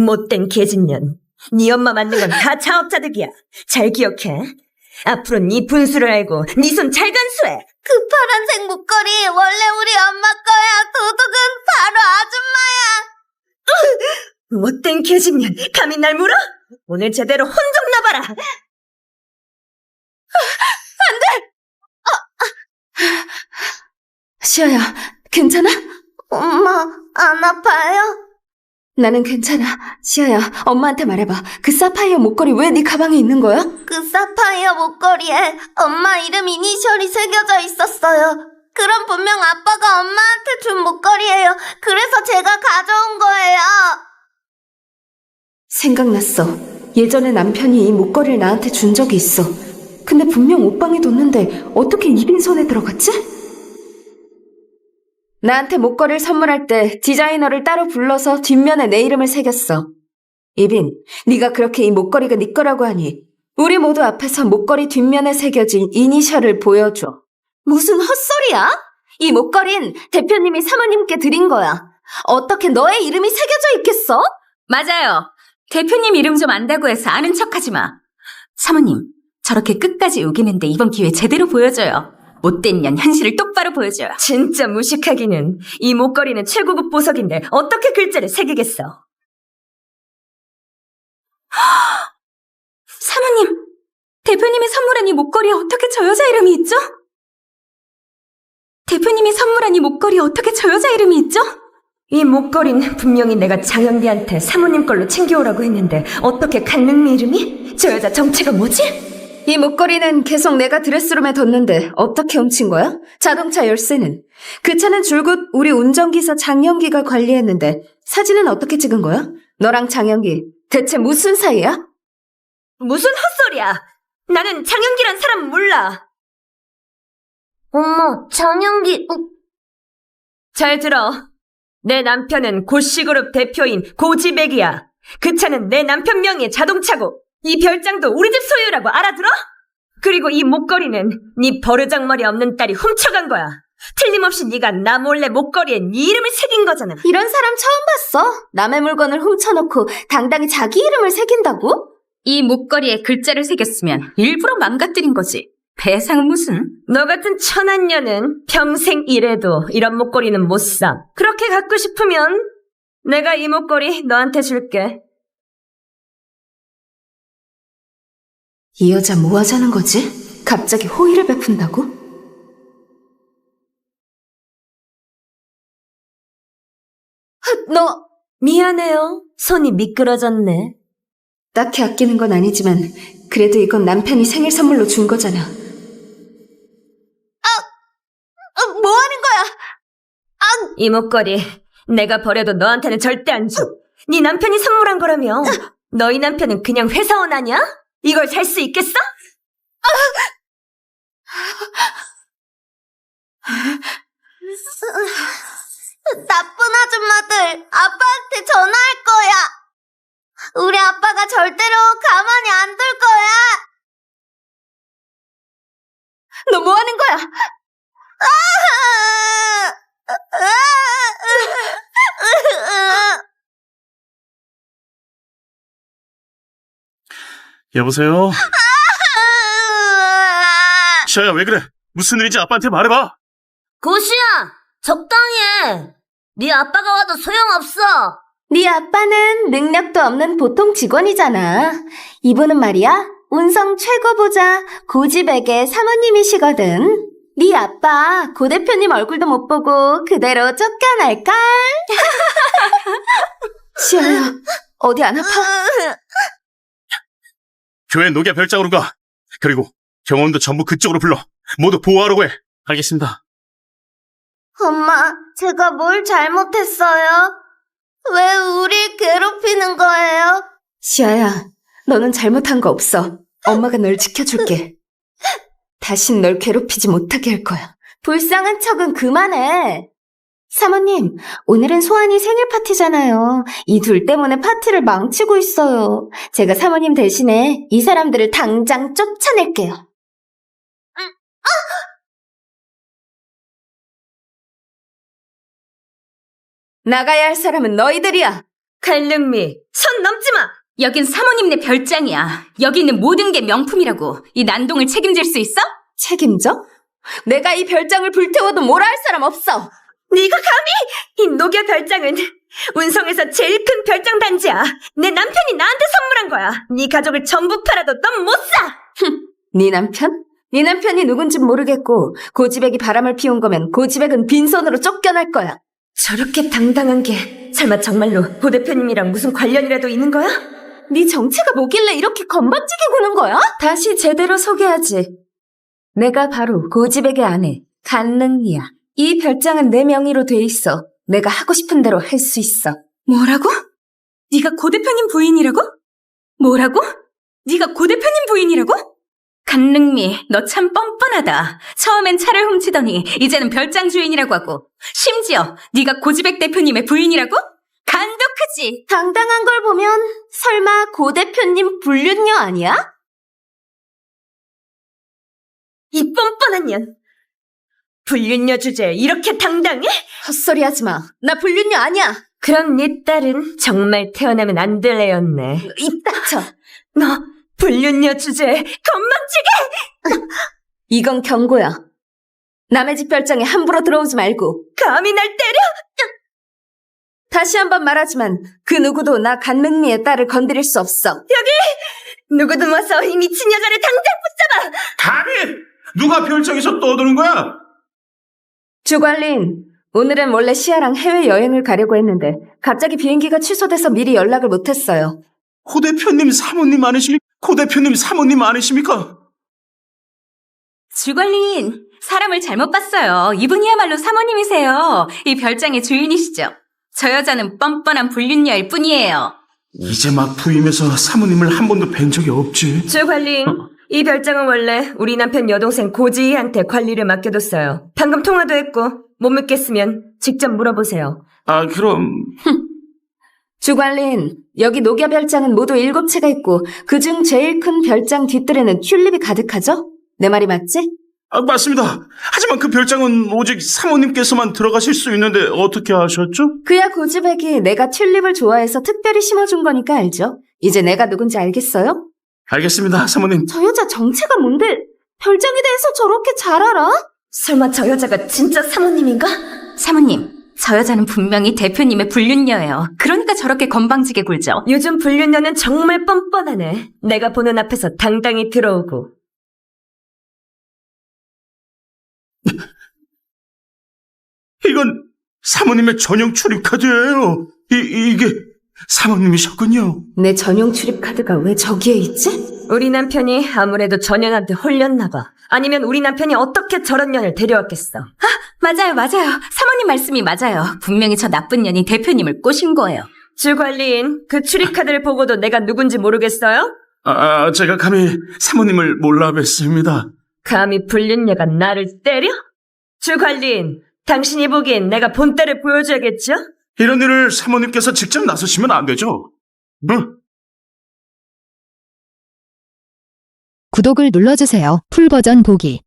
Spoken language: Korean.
못된 개진년. 네 엄마 만든 건 다 자업자득이야. 잘 기억해. 앞으로 네 분수를 알고 네 손 잘 간수해. 그 파란색 목걸이 원래 우리 엄마 거야. 도둑은 바로 아줌마야. 못된 개진년. 감히 날 물어? 오늘 제대로 혼 좀 나봐라. 시아야, 괜찮아? 엄마, 안 아파요? 나는 괜찮아. 시아야, 엄마한테 말해봐. 그 사파이어 목걸이 왜 네 가방에 있는 거야? 그 사파이어 목걸이에 엄마 이름 이니셜이 새겨져 있었어요. 그럼 분명 아빠가 엄마한테 준 목걸이에요. 그래서 제가 가져온 거예요. 생각났어. 예전에 남편이 이 목걸이를 나한테 준 적이 있어. 근데 분명 옷방에 뒀는데 어떻게 이빈 손에 들어갔지? 나한테 목걸이를 선물할 때 디자이너를 따로 불러서 뒷면에 내 이름을 새겼어. 이빈, 네가 그렇게 이 목걸이가 네 거라고 하니 우리 모두 앞에서 목걸이 뒷면에 새겨진 이니셜을 보여줘. 무슨 헛소리야? 이 목걸이는 대표님이 사모님께 드린 거야. 어떻게 너의 이름이 새겨져 있겠어? 맞아요. 대표님 이름 좀 안다고 해서 아는 척하지 마. 사모님, 저렇게 끝까지 우기는데 이번 기회 제대로 보여줘요. 못된 년 현실을 똑바로 보여줘요. 진짜 무식하기는. 이 목걸이는 최고급 보석인데 어떻게 글자를 새기겠어? 사모님, 대표님이 선물한 이 목걸이에 어떻게 저 여자 이름이 있죠? 대표님이 선물한 이 목걸이에 어떻게 저 여자 이름이 있죠? 이 목걸이는 분명히 내가 장현기한테 사모님 걸로 챙겨오라고 했는데 어떻게 강릉미 이름이? 저 여자 정체가 뭐지? 이 목걸이는 계속 내가 드레스룸에 뒀는데 어떻게 훔친 거야? 자동차 열쇠는? 그 차는 줄곧 우리 운전기사 장영기가 관리했는데 사진은 어떻게 찍은 거야? 너랑 장영기 대체 무슨 사이야? 무슨 헛소리야! 나는 장현기란 사람 몰라! 엄마, 장영기, 어, 잘 들어. 내 남편은 고시그룹 대표인 고지백이야. 그 차는 내 남편 명의의 자동차고 이 별장도 우리 집 소유라고 알아들어? 그리고 이 목걸이는 네 버르장머리 없는 딸이 훔쳐간 거야. 틀림없이 네가 나 몰래 목걸이에 네 이름을 새긴 거잖아. 이런 사람 처음 봤어? 남의 물건을 훔쳐놓고 당당히 자기 이름을 새긴다고? 이 목걸이에 글자를 새겼으면 일부러 망가뜨린 거지. 배상 무슨? 너 같은 천한 년은 평생 일해도 이런 목걸이는 못 사. 그렇게 갖고 싶으면 내가 이 목걸이 너한테 줄게. 이 여자 뭐 하자는 거지? 갑자기 호의를 베푼다고? 너 미안해요. 손이 미끄러졌네. 딱히 아끼는 건 아니지만 그래도 이건 남편이 생일 선물로 준 거잖아. 어, 뭐 하는 거야? 이 목걸이 내가 버려도 너한테는 절대 안 줘. 네 남편이 선물한 거라며. 너희 남편은 그냥 회사원 아니야? 이걸 살 수 있겠어? 나쁜 아줌마들, 아빠한테 전화할 거야. 우리 아빠가 절대로 가만히 안 둘 거야. 너 뭐 하는 거야? 여보세요? 시아야 왜 그래? 무슨 일인지 아빠한테 말해봐. 고시야, 적당히 해. 네 아빠가 와도 소용없어. 네 아빠는 능력도 없는 보통 직원이잖아. 이분은 말이야, 운성 최고 보자 고지백의 사모님이시거든. 네 아빠 고 대표님 얼굴도 못 보고 그대로 쫓겨날걸? 시아야, 어디 안 아파? 교회 녹야 별장으로 가. 그리고 경호원도 전부 그쪽으로 불러. 모두 보호하라고 해. 알겠습니다. 엄마, 제가 뭘 잘못했어요? 왜 우리 괴롭히는 거예요? 시아야, 너는 잘못한 거 없어. 엄마가 널 지켜줄게. 다신 널 괴롭히지 못하게 할 거야. 불쌍한 척은 그만해. 사모님, 오늘은 소환이 생일 파티잖아요. 이 둘 때문에 파티를 망치고 있어요. 제가 사모님 대신에 이 사람들을 당장 쫓아낼게요. 나가야 할 사람은 너희들이야. 칼능미, 선 넘지 마! 여긴 사모님네 별장이야. 여기 있는 모든 게 명품이라고. 이 난동을 책임질 수 있어? 책임져? 내가 이 별장을 불태워도 뭐라 할 사람 없어. 네가 감히! 이 녹여 별장은 운성에서 제일 큰 별장 단지야. 내 남편이 나한테 선물한 거야. 네 가족을 전부 팔아도 넌 못 사! 네 남편? 네 남편이 누군진 모르겠고 고지백이 바람을 피운 거면 고지백은 빈손으로 쫓겨날 거야. 저렇게 당당한 게 설마 정말로 고 대표님이랑 무슨 관련이라도 있는 거야? 네 정체가 뭐길래 이렇게 건방지게 구는 거야? 다시 제대로 소개하지. 내가 바로 고지백의 아내 간능이야. 이 별장은 내 명의로 돼 있어. 내가 하고 싶은 대로 할 수 있어. 뭐라고? 네가 고 대표님 부인이라고? 뭐라고? 네가 고 대표님 부인이라고? 간능미, 너 참 뻔뻔하다. 처음엔 차를 훔치더니 이제는 별장 주인이라고 하고 심지어 네가 고지백 대표님의 부인이라고? 간도 크지. 당당한 걸 보면 설마 고 대표님 불륜녀 아니야? 이 뻔뻔한 년! 불륜녀 주제에 이렇게 당당해? 헛소리 하지 마. 나 불륜녀 아니야. 그럼 네 딸은 정말 태어나면 안 될 애였네. 입 닥쳐. 너 불륜녀 주제에 건망지게! 이건 경고야. 남의 집 별장에 함부로 들어오지 말고 감히 날 때려! 다시 한 번 말하지만 그 누구도 나 간능미의 딸을 건드릴 수 없어. 누구든 와서 이 미친 여자를 당장 붙잡아! 감히! 누가 별장에서 떠드는 거야? 주관린, 오늘은 원래 시아랑 해외여행을 가려고 했는데 갑자기 비행기가 취소돼서 미리 연락을 못했어요. 고 대표님 사모님 아니십니까? 고 대표님 사모님 아니십니까? 주관린, 사람을 잘못 봤어요. 이분이야말로 사모님이세요. 이 별장의 주인이시죠. 저 여자는 뻔뻔한 불륜녀일 뿐이에요. 이제 막 부임해서 사모님을 한 번도 뵌 적이 없지. 주관린, 이 별장은 원래 우리 남편 여동생 고지희한테 관리를 맡겨뒀어요. 방금 통화도 했고 못 믿겠으면 직접 물어보세요. 아, 그럼 주관린, 여기 녹야 별장은 모두 일곱 채가 있고 그중 제일 큰 별장 뒷뜰에는 튤립이 가득하죠? 내 말이 맞지? 아, 맞습니다. 하지만 그 별장은 오직 사모님께서만 들어가실 수 있는데 어떻게 아셨죠? 그야 고지백이 내가 튤립을 좋아해서 특별히 심어준 거니까 알죠? 이제 내가 누군지 알겠어요? 알겠습니다, 사모님. 저 여자 정체가 뭔데 별장에 대해서 저렇게 잘 알아? 설마 저 여자가 진짜 사모님인가? 사모님, 저 여자는 분명히 대표님의 불륜녀예요. 그러니까 저렇게 건방지게 굴죠. 요즘 불륜녀는 정말 뻔뻔하네. 내가 보는 앞에서 당당히 들어오고. 이건 사모님의 전용 출입 카드예요. 이, 이게 사모님이셨군요. 내 전용 출입 카드가 왜 저기에 있지? 우리 남편이 아무래도 전현한테 홀렸나 봐. 아니면 우리 남편이 어떻게 저런 년을 데려왔겠어. 맞아요, 맞아요. 사모님 말씀이 맞아요. 분명히 저 나쁜 년이 대표님을 꼬신 거예요. 주 관리인, 그 출입 카드를 보고도 내가 누군지 모르겠어요? 아, 제가 감히 사모님을 몰라 뵀습니다. 감히 불륜 녀가 나를 때려? 주 관리인, 당신이 보기엔 내가 본때를 보여줘야겠죠? 이런 일을 사모님께서 직접 나서시면 안 되죠. 응? 구독을 눌러주세요. 풀버전 보기